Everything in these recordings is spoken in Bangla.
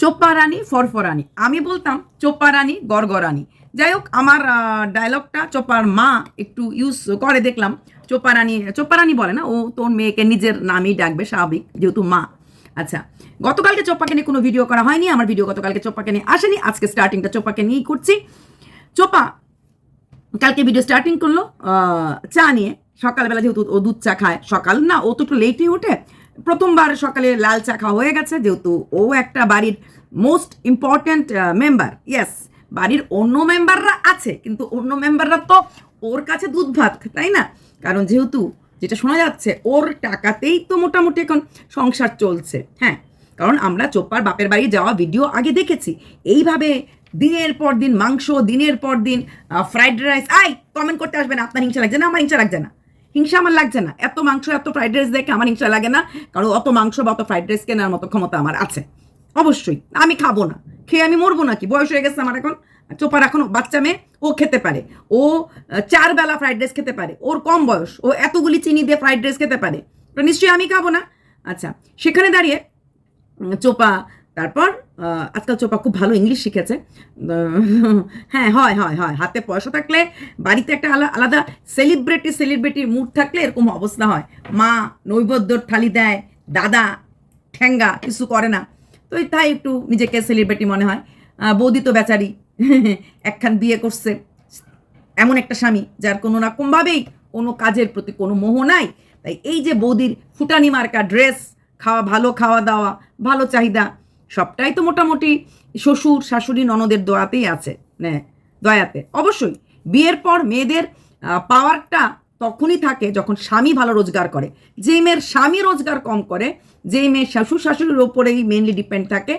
চোপ্পা রানী ফরফরানি। আমি বলতাম চোপ্পা রানী গড়গড়ানি। যাই হোক, আমার ডায়লগটা চোপ্পার মা একটু ইউজ করে দেখলাম। চোপ্পা রানী চোপ্পা রানী বলে না, ও তোর মেয়েকে নিজের নামই ডাকবে, স্বাভাবিক, যেহেতু মা। আচ্ছা গতকালকে চোপ্পাকে নিয়ে কোনো ভিডিও করা হয়নি, আমার ভিডিও গতকালকে চোপ্পাকে নিয়ে আসেনি। আজকে স্টার্টিংটা চোপ্পাকে নিয়েই করছি। চোপা কালকে ভিডিও স্টার্টিং করল চা নিয়ে। সকালবেলা যেহেতু ও দুধ চা খায়, সকাল না, ও তো একটু লেটই ওঠে। প্রথমবার সকালে লাল চা খাওয়া হয়ে গেছে, যেহেতু ও একটা বাড়ির মোস্ট ইম্পর্ট্যান্ট মেম্বার ইয়েস বাড়ির অন্য মেম্বাররা আছে, কিন্তু অন্য মেম্বাররা তো ওর কাছে দুধ ভাত, তাই না? কারণ যেহেতু যেটা শোনা যাচ্ছে, ওর টাকাতেই তো মোটামুটি এখন সংসার চলছে হ্যাঁ? কারণ আমরা চোপ্পার বাপের বাড়ি যাওয়া ভিডিও আগে দেখেছি। এইভাবে দিনের পর দিন মাংস, দিনের পর দিন ফ্রাইড রাইস আই কমেন্ট করতে আসবে না, আপনার হিংসা লাগছে না, আমার হিংসা লাগছে না। হিংসা আমার লাগছে না। এত মাংস, এত ফ্রাইড রাইস দেখে আমার হিংসা লাগে না। কারণ অত মাংস বা অত ফ্রাইড রাইস কেনার মতো ক্ষমতা আমার আছে। অবশ্যই, আমি খাব না। খেয়ে আমি মরবো নাকি? বয়স হয়ে গেছে আমার এখন। চোপার এখন বাচ্চা মেয়ে, ও খেতে পারে। ও চার বেলা ফ্রাইড রাইস খেতে পারে। ওর কম বয়স। ও এতগুলি চিনি দিয়ে ফ্রাইড রাইস খেতে পারে। তো নিশ্চয়ই আমি খাব না। আচ্ছা সেখানে দাঁড়িয়ে চোপা তারপর আজকাল চোপা খুব ভালো ইংলিশ শিখেছে। হ্যাঁ হয় হয় হয়। হাতে পয়সা থাকলে বাড়িতে একটা আলা- আলাদা সেলিব্রিটি সেলিব্রিটির মুড থাকলে এরকম অবস্থা হয়। মা নৈবেদ্যর থালি দেয়, দাদা ঠ্যাঙ্গা কিছু করে না। তো তাই একটু নিজেকে সেলিব্রিটি মনে হয়। বৌদি তো বেচারি, একখান বিয়ে করছে। এমন একটা স্বামী, যার কোনো রকমভাবেই কোনো কাজের প্রতি কোনো মোহ নাই। তাই এই যে বৌদির ফুটানি মার্কা ড্রেস খাওয়া ভালো খাওয়া দাওয়া, ভালো চাহিদা সবটাই তো মোটামুটি শ্বশুর, শাশুড়ি, ননদের দোয়াতেই আছে মানে দয়াতে। অবশ্যই, বিয়ের পর মেয়েদের পাওয়ারটা তখনই থাকে যখন স্বামী ভালো রোজগার করে। যেই মেয়ের স্বামী রোজগার কম করে, যেই মেয়ের শ্বশুর, শাশুড়ির ওপরেই মেনলি ডিপেন্ড থাকে,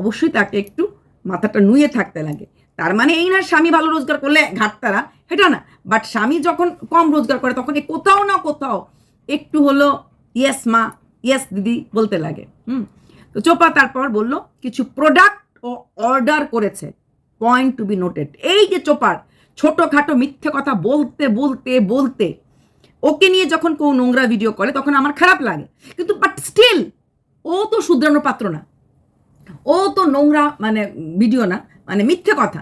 অবশ্যই তাকে একটু মাথাটা নুয়ে থাকতে লাগে। তার মানে এই না স্বামী ভালো রোজগার করলে ঘাটতারা এটা না। বাট স্বামী যখন কম রোজগার করে, তখন কোথাও না কোথাও একটু হলো ইয়েস মা ইয়েস দিদি, বলতে লাগে, হুম? তো চোপা তারপর বলল, কিছু প্রোডাক্ট ও অর্ডার করেছে। পয়েন্ট টু বি নোটেড এই যে চোপার ছোটোখাটো মিথ্যে কথা বলতে বলতে বলতে, ওকে নিয়ে যখন কেউ নোংরা ভিডিও করে, তখন আমার খারাপ লাগে। কিন্তু বাট স্টিল ও তো শুধরানোর পাত্র না। ও তো নোংরা মানে ভিডিও না মানে মিথ্যে কথা।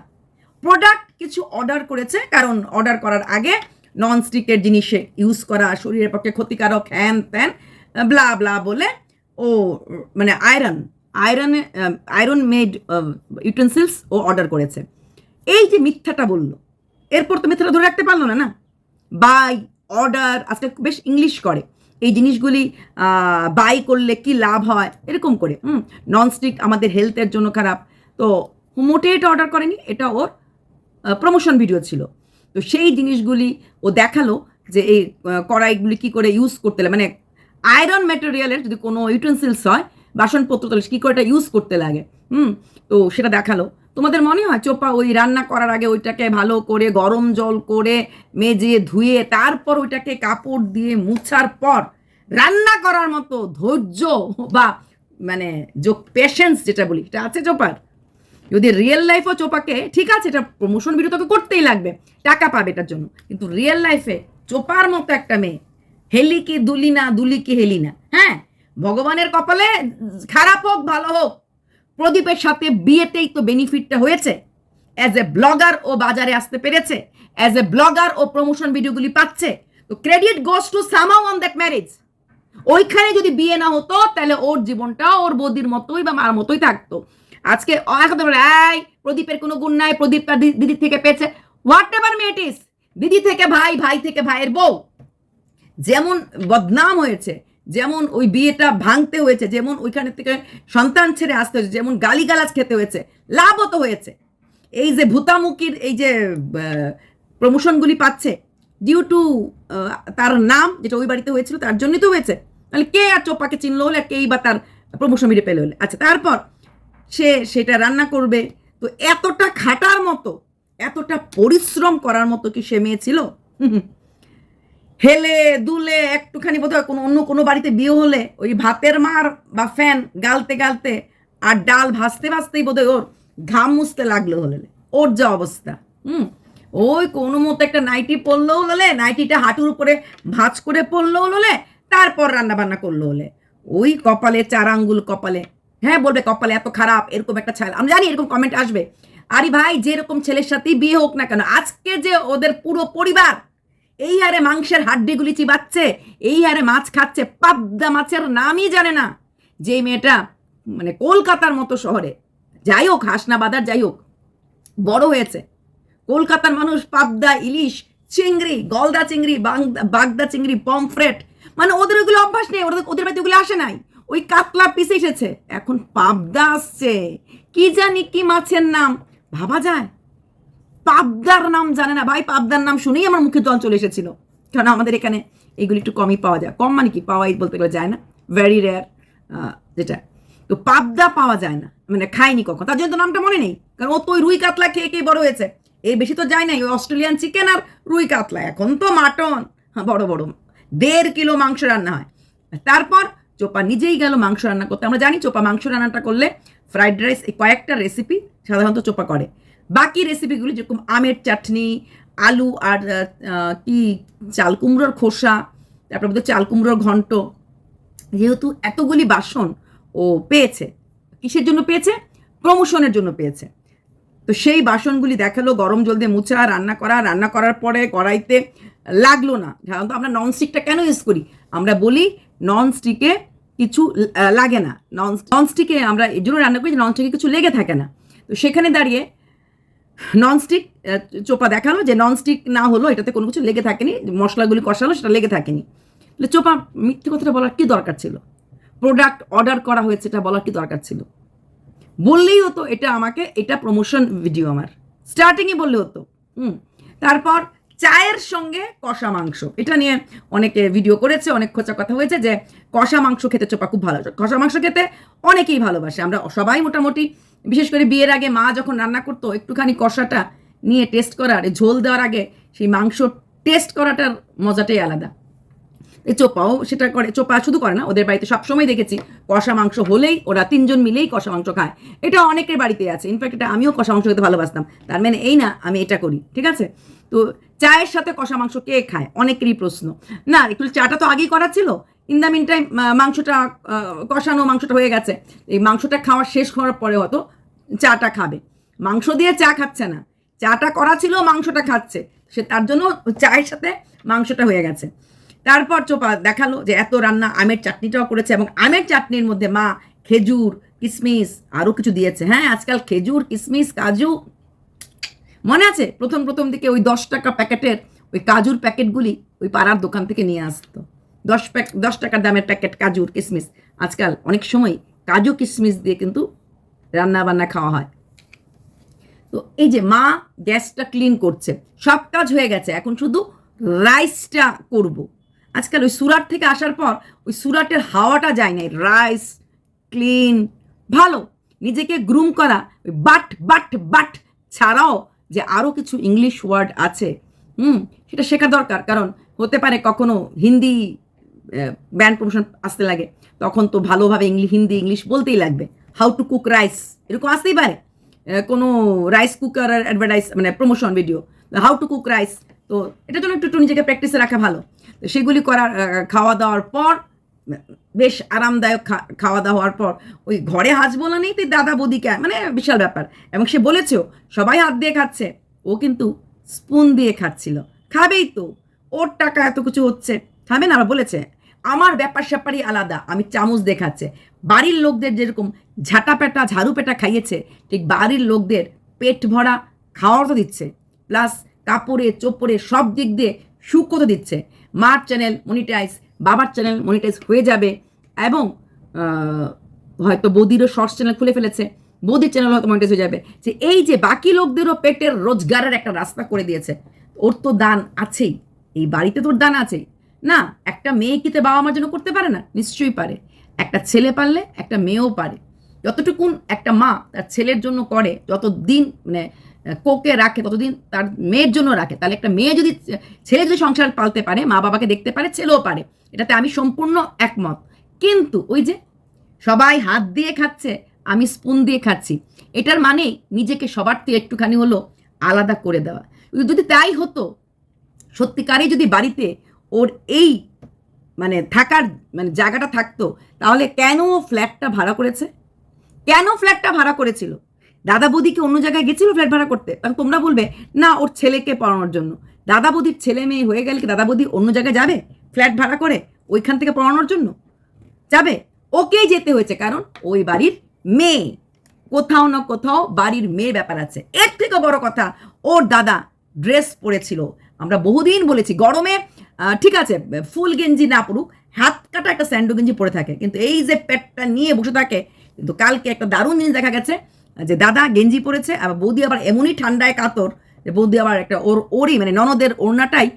প্রোডাক্ট কিছু অর্ডার করেছে, কারণ অর্ডার করার আগে নন স্টিকের জিনিসে ইউজ করা, শরীরের পক্ষে ক্ষতিকারক, হ্যান ত্যান ব্লা ব্লা বলে ও মানে আয়রন আয়রনে আয়রন মেড ইউটেন্সিলস ও অর্ডার করেছে। এই যে মিথ্যাটা বলল, এরপর তো মিথ্যাটা ধরে রাখতে পারল না না? বাই অর্ডার আজকে বেশ ইংলিশ করে। এই জিনিসগুলি বাই করলে কি লাভ হয়? এরকম করে, হুম? ননস্টিক আমাদের হেলথের জন্য খারাপ। তো মোটেই এটা অর্ডার করেনি, এটা ওর প্রমোশন ভিডিও ছিল। তো সেই জিনিসগুলি ও দেখাল যে এই কড়াইগুলি কি করে ইউজ করতে মানে আয়রন ম্যাটেরিয়ালের যদি কোনো ইউটেন্সিলস হয়, বাসনপত্র তাহলে কী করে এটা ইউজ করতে লাগে? হুম, তো সেটা দেখাল। তোমাদের মনে হয় চোপা ওই রান্না করার আগে ওইটাকে ভালো করে গরম জল করে মেজে ধুয়ে তারপর ওইটাকে কাপড় দিয়ে মুছার পর রান্না করার মতো ধৈর্য বা মানে যোগ পেশেন্স যেটা বলি এটা আছে চোপার? যদি রিয়েল লাইফও চোপাকে, ঠিক আছে, এটা প্রমোশন ভিডিও তোকে করতেই লাগবে, টাকা পাবে এটার জন্য। কিন্তু রিয়েল লাইফে চোপার মতো একটা মেয়ে হেলি কি দুলি না দুলি কি হেলি না? হ্যাঁ ভগবানের কপালে খারাপ হোক ভালো হোক প্রদীপের সাথে বিয়েতেই তো বেনিফিটটা হয়েছে। অ্যাজ এ ব্লগার ও বাজারে আসতে পেরেছে অ্যাজ এ ব্লগার ও প্রমোশন ভিডিওগুলি পাচ্ছে তো ক্রেডিট গোস টু সামাও অন দ্যাট ম্যারেজ ওইখানে যদি বিয়ে না হতো তাহলে ওর জীবনটা ওর বৌদির মতোই বা মার মতোই থাকতো। আজকে এখন বলে, প্রদীপের কোনো গুণ নাই প্রদীপ তার দি- দিদির থেকে পেয়েছে। হোয়াট এভার মেয়েটিস দিদি থেকে ভাই ভাই থেকে ভাইয়ের বউ। যেমন বদনাম হয়েছে, যেমন ওই বিয়েটা ভাঙতে হয়েছে, যেমন ওইখানে থেকে সন্তান ছেড়ে আসতে হয়েছে, যেমন গালিগালাজ খেতে হয়েছে, লাভও তো হয়েছে। এই যে ভূতামুখীর এই যে প্রমোশনগুলি পাচ্ছে ডিউ টু তার নাম যেটা ওই বাড়িতে হয়েছিল তার জন্যই তো হয়েছে। তাহলে কে আর চোপাকে চিনলো হলে কেই বা তার প্রমোশন ভিডিও পেলে হলে? আচ্ছা তারপর সে সেটা রান্না করবে। তো এতটা খাটার মতো, এতটা পরিশ্রম করার মতো কি সে মেয়ে ছিল। হেলে, দুলে, একটুখানি বোধহয় কোনো অন্য কোনো বাড়িতে বিয়ে হলে ওই ভাতের মার বা ফ্যান গালতে গালতে আর ডাল ভাজতে ভাজতেই বোধহয় ওর ঘাম মুছতে লাগল হলে ওর যা অবস্থা, হুম? ওই কোনো মতো একটা নাইটি পরলেও হলে নাইটিটা হাঁটুর উপরে ভাঁজ করে পরলেও হলে তারপর রান্না বান্না করল হলে। ওই কপালে চার আঙ্গুল কপালে হ্যাঁ বলবে কপালে এত খারাপ, এরকম একটা ছেলে আমি জানি এরকম কমেন্ট আসবে। আরে ভাই, যেরকম ছেলের সাথেই বিয়ে হোক না কেন, আজকে যে ওদের পুরো পরিবার এই আরে মাংসের হাড্ডিগুলি চিবাচ্ছে, এই আরে মাছ খাচ্ছে, পাবদা মাছের নামই জানে না। যে মেয়েটা মানে কলকাতার মতো শহরে, যাই হোক, হাসনাবাদার যাই হোক, বড় হয়েছে। কলকাতার মানুষ পাবদা, ইলিশ, চিংড়ি, গলদা চিংড়ি বাগদা- চিংড়ি, পমফ্রেট মানে ওদের ওগুলো অভ্যাস নেই, ওদের ওদের বাড়িতে ওগুলো আসে নাই। ওই কাতলা পিসে এসেছে, এখন পাবদা আসছে। কি জানি কি মাছের নাম, ভাবা যায়? পাবদার নাম জানে না। ভাই, পাবদার নাম শুনেই আমার মুখে জল চলে এসেছিল। কারণ আমাদের এখানে এগুলি একটু কমই পাওয়া যায়। কম মানে কি? পাওয়াই বলতে গেলে যায় না। ভেরি রেয়ার যেটা। তো পাবদা পাওয়া যায় না। মানে খায়নি কখন? তার জন্য তো নামটা মনে নেই। কারণ ও তো ওই রুই কাতলা খেয়ে খেয়ে বড় হয়েছে। এর বেশি তো যায় নাই। ওই অস্ট্রেলিয়ান চিকেন আর রুই কাতলা। এখন তো মাটন হ্যাঁ বড় বড়। দেড় কিলো মাংস রান্না হয়। তারপর চোপা নিজেই গেল মাংস রান্না করতে। আমরা জানি চোপা মাংস রান্নাটা করলে ফ্রাইড রাইস এই কয়েকটা রেসিপি সাধারণত চোপা করে। বাকি রেসিপিগুলি যেরকম আমের চাটনি, আলু আর কি, চাল কুমড়োর খোসা, তারপর বোধহয় চাল কুমড়োর ঘন্ট। যেহেতু এতগুলি বাসন ও পেয়েছে, কিসের জন্য পেয়েছে? প্রমোশনের জন্য পেয়েছে। তো সেই বাসনগুলি দেখাল, গরম জল দিয়ে মুছা, রান্না করা, রান্না করার পরে কড়াইতে লাগল না। সাধারণত আমরা ননস্টিকটা কেন ইউজ করি? আমরা বলি ননস্টিকে কিছু লাগে না। নন ননস্টিকে আমরা এই জন্য রান্না করি ননস্টিকে কিছু লেগে থাকে না। তো সেখানে দাঁড়িয়ে ননস্টিক চোপা দেখাল যে ননস্টিক না হলো, এটাতে কোনো কিছু লেগে থাকেনি, মশলাগুলি কষালো, সেটা লেগে থাকেনি। তাহলে চোপা, মিথ্যে কথাটা বলার কি দরকার ছিল? প্রোডাক্ট অর্ডার করা হয়েছে, এটা বলার কি দরকার ছিল? বললেই হতো, এটা আমাকে, এটা প্রমোশন ভিডিও আমার। স্টার্টিংয়ে বললে হতো, হুম। তারপর চায়ের সঙ্গে কষা মাংস। এটা নিয়ে অনেকে ভিডিও করেছে, অনেক খোঁচা কথা হয়েছে যে কষা মাংস খেতে চোপা খুব ভালো কষা মাংস খেতে অনেকেই ভালোবাসে। আমরা সবাই মোটামুটি বিশেষ করে বিয়ের আগে মা যখন রান্না করতো, একটুখানি কষাটা নিয়ে টেস্ট করার ঝোল দেওয়ার আগে সেই মাংস টেস্ট করাটার মজাটাই আলাদা। এই চোপাও সেটা করে, চোপা শুধু করে না, ওদের বাড়িতে সবসময় দেখেছি, কষা মাংস হলেই ওরা তিনজন মিলেই কষা মাংস খায়। এটা অনেকের বাড়িতে আছে ইনফ্যাক্ট এটা আমিও কষা মাংস খেতে ভালোবাসতাম। তার মানে এই না, আমি এটা করি, ঠিক আছে? তো চায়ের সাথে কষা মাংস কে খায়? অনেকেরই প্রশ্ন। না, একটু চাটা তো আগেই করা ছিল ইন দ্য মিন টাইম মাংসটা কষানো মাংসটা হয়ে গেছে। এই মাংসটা খাওয়া শেষ হওয়ার পরে হয়তো চাটা খাবে। মাংস দিয়ে চা খাচ্ছে না। চাটা করা ছিল, মাংসটা খাচ্ছে। সে তার জন্য চায়ের সাথে মাংসটা হয়ে গেছে। তারপর চোপা দেখাল যে এত রান্না আমের চাটনিটাও করেছে এবং আমের চাটনির মধ্যে মা খেজুর কিশমিশ আরও কিছু দিয়েছে। হ্যাঁ আজকাল খেজুর কিশমিশ কাজু মনে আছে? প্রথম প্রথম দিকে ওই দশ টাকা প্যাকেটের ওই কাজুর প্যাকেটগুলি ওই পাড়ার দোকান থেকে নিয়ে আসতো। দশ প্যাক, দশ টাকার দামের প্যাকেট কাজুর কিশমিশ আজকাল অনেক সময় কাজু কিশমিশ দিয়ে কিন্তু রান্না বান্না খাওয়া হয়। তো এই যে মা গ্যাসটা ক্লিন করছে, সব কাজ হয়ে গেছে, এখন শুধু রাইসটা করব। আজকাল ওই সুরাট থেকে আসার পর ওই সুরাটের হাওয়াটা যায় নাই রাইস ক্লিন ভালো। নিজেকে গ্রুম করা, ওই বাট বাট বাট ছাড়াও যে আরও কিছু ইংলিশ ওয়ার্ড আছে, হুম, সেটা শেখা দরকার। কারণ হতে পারে কখনো হিন্দি ব্যান্ড প্রমোশন আসতে লাগে, তখন তো ভালোভাবে ইংলিশ হিন্দি, ইংলিশ বলতেই লাগবে। হাউ টু কুক রাইস এরকম আসতেই পারে। কোনো রাইস কুকার অ্যাডভার্টাইজ মানে promotion video how to cook rice তো এটার জন্য একটু একটু নিজেকে প্র্যাকটিসে রাখা ভালো। সেগুলি করার খাওয়া দাওয়ার পর বেশ আরামদায়ক খাওয়া দাওয়া হওয়ার পর, ওই ঘরে হাজ বলা নেই তুই দাদা বৌদিকে মানে বিশাল ব্যাপার। এবং সে বলেছেও, সবাই হাত দিয়ে খাচ্ছে, ও কিন্তু স্পুন দিয়ে খাচ্ছিল। খাবেই তো, ওর টাকা এত কিছু হচ্ছে। খাবে না, আবার বলেছে আমার ব্যাপার স্যাপারই আলাদা, আমি চামচ দেখাচ্ছে। বাড়ির লোকদের যেরকম ঝাঁটা পেটা, ঝাড়ু পেটা খাইয়েছে, ঠিক বাড়ির লোকদের পেট ভরা খাওয়ার তো দিচ্ছে। প্লাস কাপড়ে, চোপড়ে সব দিক দিয়ে সুখ তো দিচ্ছে। মার চ্যানেল মনিটাইজ বাবার চ্যানেল মনিটাইজ হয়ে যাবে এবং হয়তো বৌদিরও শর্টস চ্যানেল খুলে ফেলেছে, বৌদির চ্যানেল হয়তো মনিটাইজ হয়ে যাবে। যে এই যে বাকি লোকদেরও পেটের রোজগারের একটা রাস্তা করে দিয়েছে, ওর তো দান আছেই, এই বাড়িতে তোর দান আছেই। না, একটা মেয়ে কি কিতে বাবা মার জন্য করতে পারে না? নিশ্চয়ই পারে। একটা ছেলে পারলে একটা মেয়েও পারে। যতটুকুন একটা মা তার ছেলের জন্য করে যত দিন মানে কোকে রাখে, ততদিন তার মেয়ের জন্য রাখে। তাহলে একটা মেয়ে যদি, ছেলে যদি সংসার পালতে পারে, মা বাবাকে দেখতে পারে, ছেলেও পারে। এটাতে আমি সম্পূর্ণ একমত। কিন্তু ওই যে সবাই হাত দিয়ে খাচ্ছে, আমি স্পুন দিয়ে খাচ্ছি, এটার মানে নিজেকে সবার থেকে একটুখানি হলো আলাদা করে দেওয়া। যদি তাই হতো, সত্যিকারই যদি বাড়িতে ওর এই মানে থাকার মানে জায়গাটা থাকতো, তাহলে কেন ও ফ্ল্যাটটা ভাড়া করেছে? কেন ফ্ল্যাটটা ভাড়া করেছিল? দাদা বৌদি কি অন্য জায়গায় গেছিল ফ্ল্যাট ভাড়া করতে? তখন তোমরা বলবে, না, ওর ছেলেকে পড়ানোর জন্য। দাদা বৌদির ছেলে মেয়ে হয়ে গেলে কি দাদা বৌদি অন্য জায়গায় যাবে? ফ্ল্যাট ভাড়া করে ওইখান থেকে পড়ানোর জন্য? যাবে? ওকেই যেতে হয়েছে, কারণ ওই বাড়ির মেয়ে। কোথাও না কোথাও বাড়ির মেয়ে ব্যাপার আছে। এর থেকে বড় কথা, ওর দাদা ড্রেস পরেছিল। আমরা বহুদিন বলেছি, গরমে ঠিক আছে, ফুল গেঞ্জি না পড়ুক হাত কাটা একটা স্যান্ডো গেঞ্জি পরে থাকে। কিন্তু এই যে পেটটা নিয়ে বসে থাকে, কিন্তু কালকে একটা দারুণ জিনিস দেখা গেছে, যে দাদা গেঞ্জি পরেছে আর বৌদি আবার এমনই ঠান্ডায় কাতর, যে বৌদি আবার একটা ওর, ওরই মানে ননদের ওড়নাটাই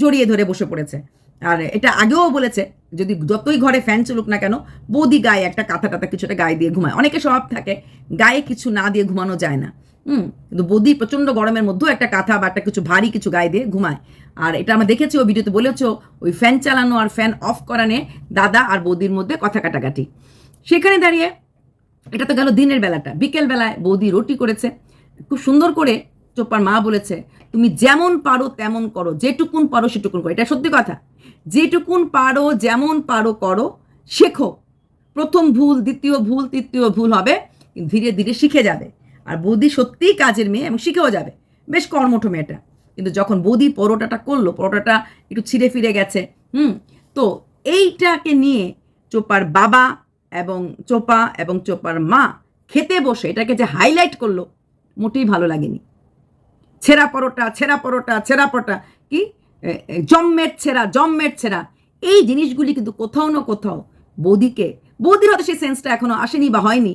জড়িয়ে ধরে বসে পড়েছে। আর এটা আগেও বলেছে, যদি যতই ঘরে ফ্যান চলুক না কেন, বৌদি গায়ে একটা কাঁথা টাথা কিছুটা গায়ে দিয়ে ঘুমায়। অনেকে স্বভাব থাকে, গায়ে কিছু না দিয়ে ঘুমানো যায় না। হুম। কিন্তু বৌদি প্রচণ্ড গরমের মধ্যেও একটা কাঁথা বা একটা কিছু ভারী কিছু গায়ে দিয়ে ঘুমায়। আর এটা আমরা দেখেছি, ও ভিডিওতে বলেছ ওই ফ্যান চালানো আর ফ্যান অফ করা নিয়ে দাদা আর বৌদির মধ্যে কথা কাটাকাটি। সেখানে দাঁড়িয়ে, এটা তো গেল দিনের বেলাটা, বিকেল বেলায় বৌদি রুটি করেছে, খুব সুন্দর করে চোপ্পার মা বলেছে, তুমি যেমন পারো তেমন করো, যেটুকুন পারো সেটুকুন করো। এটা সত্যি কথা। যেটুকুন পারো, যেমন পারো করো, শেখো। প্রথম ভুল, দ্বিতীয় ভুল, তৃতীয় ভুল হবে ধীরে ধীরে শিখে যাবে। আর বৌদি সত্যিই কাজের মেয়ে এবং শিখেও যাবে। বেশ কর্মঠ মেয়েটা। কিন্তু যখন বৌদি পরোটাটা করল, পরোটাটা একটু ছিঁড়ে ফিরে গেছে, হুম? তো এইটাকে নিয়ে চোপার বাবা এবং চোপা এবং চোপার মা খেতে বসে এটাকে যে হাইলাইট করল, মোটেই ভালো লাগেনি। ছেঁড়া পরোটা ছেঁড়া পরোটা ছেঁড়া পরোটা, কি? জম্মের ছেঁড়া জম্মের ছেঁড়া। এই জিনিসগুলি কিন্তু কোথাও না কোথাও বৌদিকে, বৌদির হয়তো সেই সেন্সটা এখনও আসেনি বা হয়নি।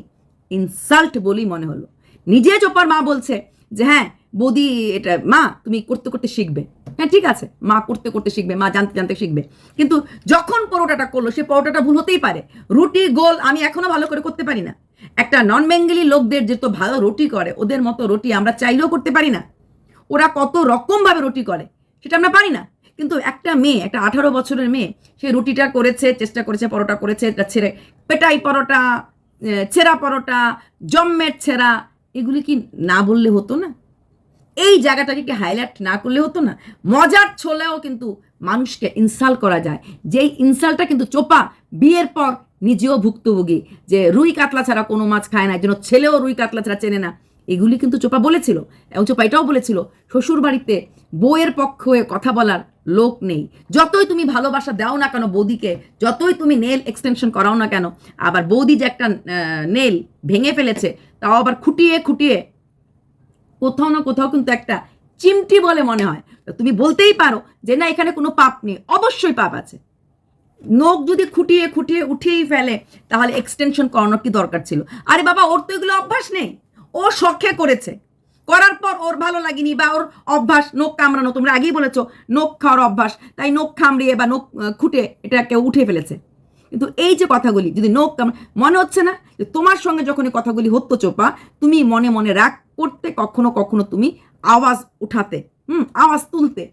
ইনসাল্ট বলেই মনে হলো। নিজে চোপার মা বলছে যে হ্যাঁ বৌদি, এটা, মা, তুমি করতে করতে শিখবে। হ্যাঁ ঠিক আছে, মা করতে করতে শিখবে, মা জানতে জানতে শিখবে। কিন্তু যখন পরোটাটা করল, সে পরোটাটা ভুল হতেই পারে। রুটি, গোল, আমি এখনও ভালো করে করতে পারি না। একটা নন বেঙ্গলি লোকদের যে তো ভালো রুটি করে, ওদের মতো রুটি আমরা চাইলেও করতে পারি না। ওরা কত রকমভাবে রুটি করে, সেটা আমরা পারি না। কিন্তু একটা মেয়ে, একটা আঠারো বছরের মেয়ে, সে রুটিটা করেছে, চেষ্টা করেছে, পরোটা করেছে ছেড়ে, পেটাই পরোটা ছেঁড়া পরোটা, জম্মের ছেঁড়া এগুলি কি না বললে হতো না? এই জায়গাটাকে কি হাইলাইট না করলে হতো না? মজার ছোলেও কিন্তু মানুষকে ইনসাল্ট করা যায়। যেই ইনসাল্টটা কিন্তু চোপা বিয়ের পর নিজেও ভুক্তভোগী যে রুই কাতলা ছাড়া কোনো মাছ খায় না, একজন ছেলেও রুই কাতলা ছাড়া চেনে না। এগুলি কিন্তু চোপা বলেছিল এবং চোপা এটাও বলেছিল শ্বশুর বাড়িতে বউয়ের পক্ষ হয়ে কথা বলার লোক নেই। যতই তুমি ভালোবাসা দাও না কেন বৌদিকে, যতই তুমি নেল এক্সটেনশন করাও না কেন, আবার বৌদি যে একটা নেল ভেঙে ফেলেছে, তাও আবার খুঁটিয়ে খুঁটিয়ে কোথাও না কোথাও কিন্তু একটা চিমটি বলে মনে হয়। তুমি বলতেই পারো যে না, এখানে কোনো পাপ নেই, অবশ্যই পাপ আছে। নখ যদি খুঁটিয়ে খুঁটিয়ে উঠিয়েই ফেলে, তাহলে এক্সটেনশন করানোর কি দরকার ছিল? আরে বাবা, ওর তো এগুলো অভ্যাস নেই। ও শখে করেছে। করার পর ওর ভালো লাগেনি বা ওর অভ্যাস নখ কামড়ানো, তোমরা আগেই বলেছ, নখ খাওয়ার অভ্যাস। তাই নখ কামড়িয়ে বা নখ খুঁটে এটা কেউ উঠে ফেলেছে। কিন্তু এই যে কথাগুলি, যদি নখ কামড়, মনে হচ্ছে না যে তোমার সঙ্গে যখন এই কথাগুলি হতো চোপা, তুমি মনে মনে রাগ করতে, কখনো কখনো তুমি আওয়াজ উঠাতে, হুম, আওয়াজ তুলতে।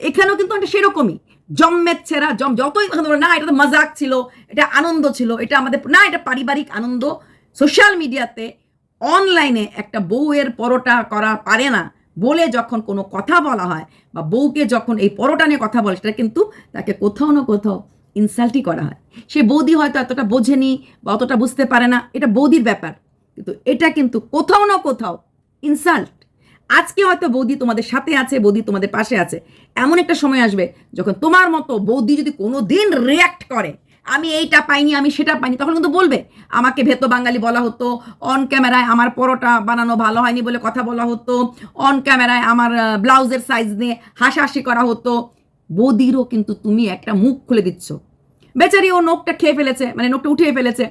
এখানেও কিন্তু একটা সেরকমই। জম্মের ছেঁড়া, জম, যতই কথা না, এটা তো মজাক ছিল, এটা আনন্দ ছিল, এটা আমাদের, না, এটা পারিবারিক আনন্দ। সোশ্যাল মিডিয়াতে অনলাইনে একটা বউয়ের পরোটা করা পারে না বলে যখন কোনো কথা বলা হয় বা বউকে যখন এই পরোটা নিয়ে কথা বলে, সেটা কিন্তু তাকে কোথাও না কোথাও ইনসাল্টই করা হয়। সে বৌদি হয়তো এতটা বোঝেনি বা অতটা বুঝতে পারে না, এটা বৌদির ব্যাপার। কিন্তু এটা কিন্তু কোথাও না কোথাও ইনসাল্ট। আজকে হয়তো বৌদি তোমাদের সাথে আছে, বৌদি তোমাদের পাশে আছে। এমন একটা সময় আসবে যখন তোমার মতো বৌদি যদি কোনো দিন রিয়াক্ট করে আমি এইটা পাইনি, আমি সেটা পাইনি। তখন কিন্তু বলবে, আমাকে ভেতো বাঙালি বলা হতো অন ক্যামেরায় আমার পরোটা বানানো ভালো হয়নি বলে কথা বলা হতো অন ক্যামেরায় আমার ব্লাউজের সাইজ নিয়ে হাসাহাসি করা হতো। বৌদিরও কিন্তু তুমি একটা মুখ খুলে দিচ্ছ। বেচারি ও নোকটা খেয়ে ফেলেছে মানে নোকটা উঠিয়ে ফেলেছে।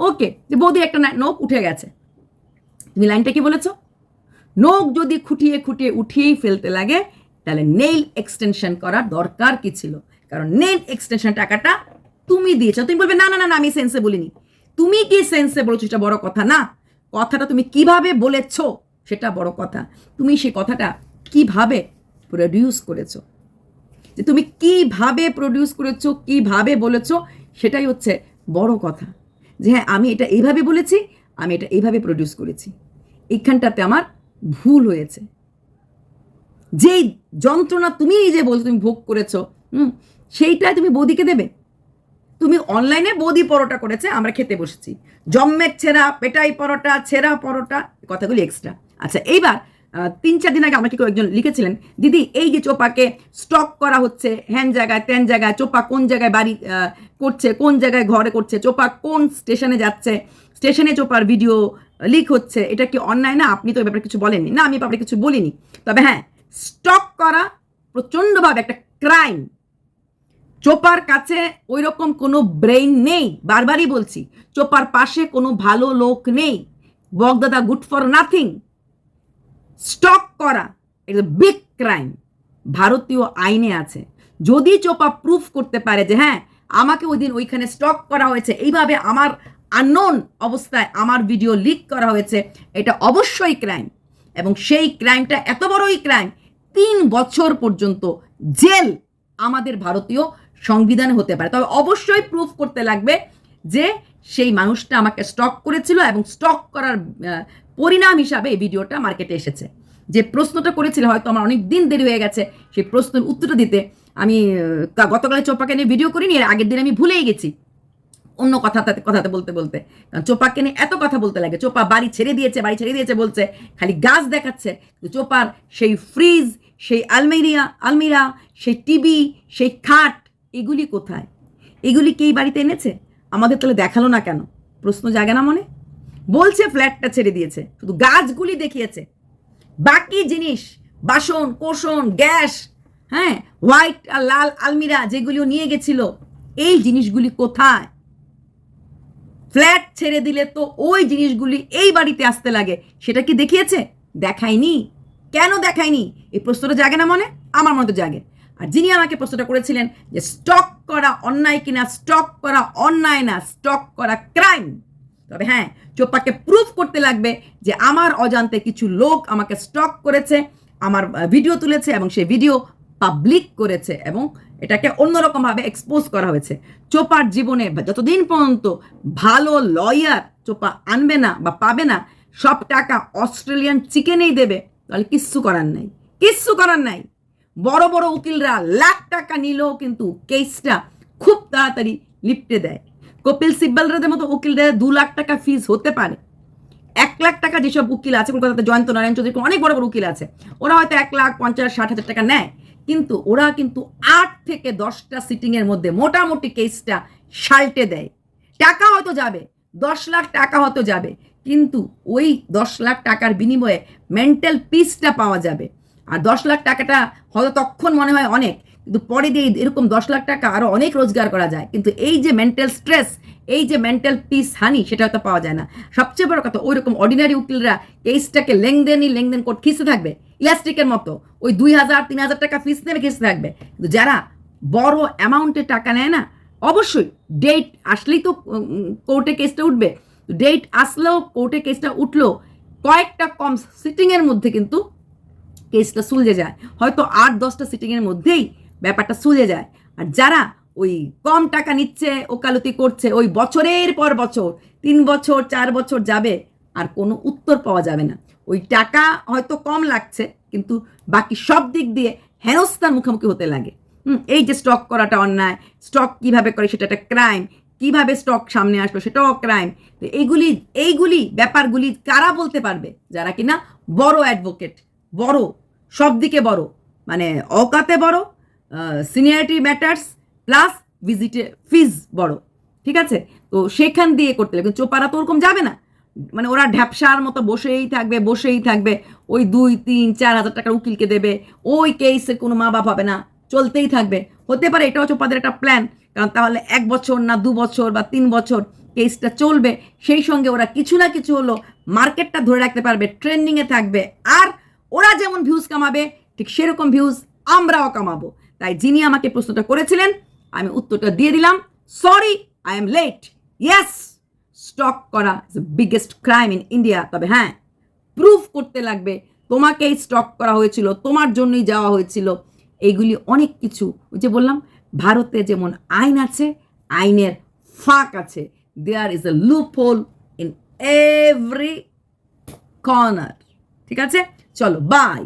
ওকে যে বৌদি একটা নোক উঠে গেছে। তুমি লাইনটা কি বলেছ? নোক যদি খুঁটিয়ে খুঁটিয়ে উঠিয়েই ফেলতে লাগে, তাহলে নেইল এক্সটেনশন করার দরকার কি ছিল? কারণ নেইল এক্সটেনশন টাকাটা তুমি দিয়েছ। তুমি বলবে, না না না আমি সেন্সে বলিনি। তুমি কি সেন্সে বলেছ সেটা বড় কথা? না। কথাটা তুমি কীভাবে বলেছ সেটা বড় কথা। তুমি সেই কথাটা কীভাবে প্রডিউস করেছ? যে তুমি কীভাবে প্রডিউস করেছ, কীভাবে বলেছ, সেটাই হচ্ছে বড় কথা। যে হ্যাঁ আমি এটা এইভাবে বলেছি, আমি এটা এইভাবে প্রডিউস করেছি। এইখানটাতে আমার ভুল হয়েছে। যেই যন্ত্রণা তুমি নিজে বলছো, তুমি ভোগ করেছ, হুম, সেইটাই তুমি বৌদিকে দেবে? তুমি অনলাইনে বৌদি পরোটা করেছে, আমরা খেতে বসেছি। জম্মের ছেঁড়া, পেটাই পরোটা, ছেঁড়া পরোটা কথাগুলি এক্সট্রা আচ্ছা এইবার তিন চার দিন আগে আমাকে কেউ একজন লিখেছিলেন, দিদি, এই যে চোপাকে স্টক করা হচ্ছে, হ্যান জায়গায়, ত্যান জায়গায়, চোপা কোন জায়গায় বাড়ি করছে, কোন জায়গায় ঘরে করছে, চোপা কোন স্টেশনে যাচ্ছে, স্টেশনে চোপার ভিডিও লিক হচ্ছে, এটা কি অন্যায় না? আপনি তো ব্যাপারে কিছু বলেননি। না, আমি ব্যাপারে কিছু বলিনি। তবে হ্যাঁ স্টক করা প্রচণ্ডভাবে একটা ক্রাইম চোপার কাছে ওই রকম কোনো ব্রেইন নেই, বারবারই বলছি, চোপার পাশে কোনো ভালো লোক নেই। বগদাদা গুড ফর নাথিং। স্টক করা ইটস এ বিগ ক্রাইম ভারতীয় আইনে আছে। যদি চোপা প্রুফ করতে পারে যে হ্যাঁ আমাকে ওই দিন ওইখানে স্টক করা হয়েছে, এইভাবে আমার আননোন অবস্থায় আমার ভিডিও লিক করা হয়েছে, এটা অবশ্যই ক্রাইম এবং সেই ক্রাইমটা এত বড়ই ক্রাইম তিন বছর পর্যন্ত জেল আমাদের ভারতীয় সংবিধানে হতে পারে। তবে অবশ্যই প্রুফ করতে লাগবে যে সেই মানুষটা আমাকে স্টক করেছিল এবং স্টক করার পরিণাম হিসাবে এই ভিডিওটা মার্কেটে এসেছে। যে প্রশ্নটা করেছিল, হয়তো আমার অনেক দিন দেরি হয়ে গেছে সেই প্রশ্নের উত্তরটা দিতে। আমি গতকালে চোপাকে নিয়ে ভিডিও করিনি, এর আগের দিন আমি ভুলেই গেছি। অন্য কথাতে কথাতে বলতে বলতে। কারণ চোপাকে নিয়ে এত কথা বলতে লাগে। চোপা বাড়ি ছেড়ে দিয়েছে, বাড়ি ছেড়ে দিয়েছে বলছে, খালি গাছ দেখাচ্ছে। চোপার সেই ফ্রিজ সেই আলমেরিয়া, আলমিরা, সেই টিভি, সেই খাট এগুলি কোথায়? এগুলি কে বাড়িতে এনেছে? আমাদের তাহলে দেখাল না কেন? প্রশ্ন জাগে না মনে? বলছে ফ্ল্যাটটা ছেড়ে দিয়েছে, শুধু গাছগুলি দেখিয়েছে। বাকি জিনিস, বাসন, কোষণ, গ্যাস হ্যাঁ হোয়াইট আর লাল আলমিরা যেগুলিও নিয়ে গেছিল, এই জিনিসগুলি কোথায়? ফ্ল্যাট ছেড়ে দিলে তো ওই জিনিসগুলি এই বাড়িতে আসতে লাগে। সেটা কি দেখিয়েছে? দেখায়নি। কেন দেখায়নি? এই প্রশ্নটা জাগে না মনে? আমার মনে তো জাগে। আর যিনি আমাকে প্রশ্নটা করেছিলেন যে স্টক করা অন্যায় কিনা, স্টক করা অন্যায় না, স্টক করা ক্রাইম। তবে হ্যাঁ চোপ্পাকে প্রুফ করতে লাগবে যে আমার অজান্তে কিছু লোক আমাকে স্টক করেছে, আমার ভিডিও তুলেছে এবং সেই ভিডিও পাবলিক করেছে এবং এটাকে অন্যরকমভাবে এক্সপোজ করা হয়েছে। চোপার জীবনে যতদিন পর্যন্ত ভালো লয়ার চোপা আনবে না বা পাবে না, সব টাকা অস্ট্রেলিয়ান চিকেনেই দেবে, তাহলে কিচ্ছু করার নাই। কিচ্ছু করার নাই। বড় বড় উকিলরা লাখ টাকা নিলেও কিন্তু কেসটা খুব তাড়াতাড়ি লিপটে দেয়। কপিল সিব্বালদের মতো উকিলদের দু লাখ টাকা ফিজ হতে পারে। এক লাখ টাকা যেসব উকিল আছে, কলকাতাতে জয়ন্ত নারায়ণ চৌধুরী অনেক বড় বড় উকিল আছে, ওরা হয়তো এক লাখ, পঞ্চাশ, ষাট হাজার টাকা নেয়। কিন্তু ওরা কিন্তু আট থেকে দশটা সিটিংয়ের মধ্যে মোটামুটি কেসটা সাল্টে দেয়। টাকা হয়তো যাবে, দশ লাখ টাকা হয়তো যাবে, কিন্তু ওই দশ লাখ টাকার বিনিময়ে মেন্টাল পিসটা পাওয়া যাবে। আর দশ লাখ টাকাটা হয়তো তখন মনে হয় অনেক, কিন্তু পরে দিয়ে এরকম দশ লাখ টাকা আরও অনেক রোজগার করা যায়। কিন্তু এই যে মেন্টাল স্ট্রেস এই যে মেন্টাল পিস হানি সেটা হয়তো পাওয়া যায় না। সবচেয়ে বড় কথা ওই রকম অর্ডিনারি উকিলরা কেসটাকে লেনদেনই লেনদেন কোর্ট খিসে থাকবে। ইলাস্টিকের মতো ওই দুই হাজার, তিন হাজার টাকা ফিস নেবে, খিসে থাকবে। কিন্তু যারা বড় অ্যামাউন্টের টাকা নেয় না, অবশ্যই ডেট আসলেই তো কোর্টে কেসটা উঠবে। ডেট আসলেও কোর্টে কেসটা উঠল, কয়েকটা কম সিটিংয়ের মধ্যে কিন্তু কেসটা সুলঝে যায়। হয়তো আট দশটা সিটিংয়ের মধ্যেই ব্যাপারটা সুলঝে যায়। আর যারা ওই কম টাকা নিচ্ছে ওকালতি করছে ওই বছরের পর বছর তিন বছর চার বছর যাবে আর কোনো উত্তর পাওয়া যাবে না। ওই টাকা হয়তো কম লাগছে কিন্তু বাকি সব দিক দিয়ে হেনস্থার মুখোমুখি হতে লাগে। হুম, এই যে স্টক করাটা অন্যায় স্টক কীভাবে করে সেটা একটা ক্রাইম কীভাবে স্টক সামনে আসলো সেটাও ক্রাইম তো এইগুলি এইগুলি ব্যাপারগুলি কারা বলতে পারবে? যারা কিনা বড় অ্যাডভোকেট বড় সব দিকে বড়। মানে অকাতে বড় সিনিয়রিটি ম্যাটার্স প্লাস ভিজিটে ফিজ বড়। ঠিক আছে? তো সেখান দিয়ে করতে কিন্তু চোপারা তো ওরকম যাবে না। মানে ওরা ঢ্যাপসার মতো বসেই থাকবে বসেই থাকবে। ওই দুই, তিন, চার হাজার টাকার উকিলকে দেবে। ওই কেসে কোনো মা বাপ হবে না। চলতেই থাকবে। হতে পারে এটাও চোপাদের একটা প্ল্যান কারণ তাহলে এক বছর না দু বছর বা তিন বছর কেসটা চলবে। সেই সঙ্গে ওরা কিছু না কিছু হলো মার্কেটটা ধরে রাখতে পারবে ট্রেন্ডিংয়ে থাকবে। আর ওরা যেমন ভিউজ কামাবে, ঠিক সেরকম ভিউজ আমরাও কামাবো। তাই যিনি আমাকে প্রশ্নটা করেছিলেন, আমি উত্তরটা দিয়ে দিলাম। Sorry I am late yes stalk করা is biggest crime in India তবে হ্যাঁ প্রুফ করতে লাগবে। তোমাকেই স্টক করা হয়েছিল, তোমার জন্যই যাওয়া হয়েছিল। এইগুলি অনেক কিছু, ওই যে বললাম, ভারতে যেমন আইন আছে, আইনের ফাঁক আছে। There is a loophole in every corner ঠিক আছে? চলো বাই